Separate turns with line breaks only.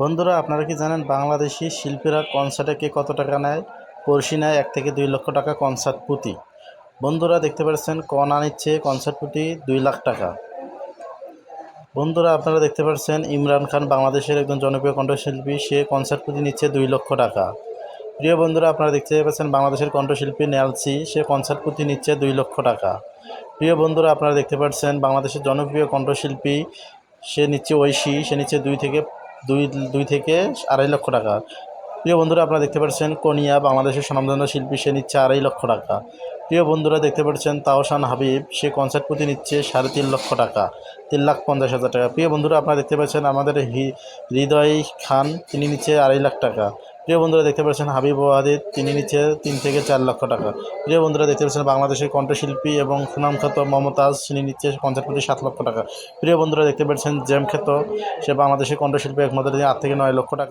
বন্ধুরা, আপনারা কি জানেন বাংলাদেশি শিল্পীরা কনসার্টে কে কত টাকা নেয়? পড়শি নেয় এক থেকে দুই লক্ষ টাকা কনসার্ট প্রতি বন্ধুরা, দেখতে পাচ্ছেন কণা নিচ্ছে কনসার্ট প্রতি দুই লাখ টাকা। বন্ধুরা, আপনারা দেখতে পাচ্ছেন ইমরান খান বাংলাদেশের একজন জনপ্রিয় কণ্ঠশিল্পী, সে কনসার্ট প্রতি নিচ্ছে দুই লক্ষ টাকা। প্রিয় বন্ধুরা, আপনারা দেখতে পাচ্ছেন বাংলাদেশের কণ্ঠশিল্পী নেলসি, সে কনসার্ট প্রতি নিচ্ছে দুই লক্ষ টাকা। প্রিয় বন্ধুরা, আপনারা দেখতে পাচ্ছেন বাংলাদেশের জনপ্রিয় কণ্ঠশিল্পী, সে নিচ্ছে ঐশী, সে নিচ্ছে দুই থেকে দুই দুই থেকে আড়াই লক্ষ টাকা। প্রিয় বন্ধুরা, আপনারা দেখতে পাচ্ছেন কোনিয়া বাংলাদেশের স্বনামধন্য শিল্পী, সে নিচ্ছে আড়াই লক্ষ টাকা। প্রিয় বন্ধুরা, দেখতে পাচ্ছেন তাওসান হাবিব, সে কনসার্ট প্রতি নিচ্ছে সাড়ে তিন লক্ষ টাকা, তিন লাখ পঞ্চাশ হাজার টাকা। প্রিয় বন্ধুরা, আপনারা দেখতে পাচ্ছেন আমাদের হৃদয় খান, তিনি নিচ্ছে আড়াই লাখ টাকা। প্রিয় বন্ধুরা দেখতে পাচ্ছেন হাবিব ওয়াহিদ তিনি নিচ্ছে তিন থেকে চার লক্ষ টাকা। প্রিয় বন্ধুরা দেখতে পাচ্ছেন বাংলাদেশের কণ্ঠশিল্পী এবং সুনামখ্যাত মমতাজ, তিনি নিচ্ছে পঞ্চাশ কোটি সাত লক্ষ টাকা। প্রিয় বন্ধুরা দেখতে পাচ্ছেন জ্যাম খ্যাত, সে বাংলাদেশের কণ্ঠশিল্পী একমাত্র আট থেকে নয় লক্ষ টাকা।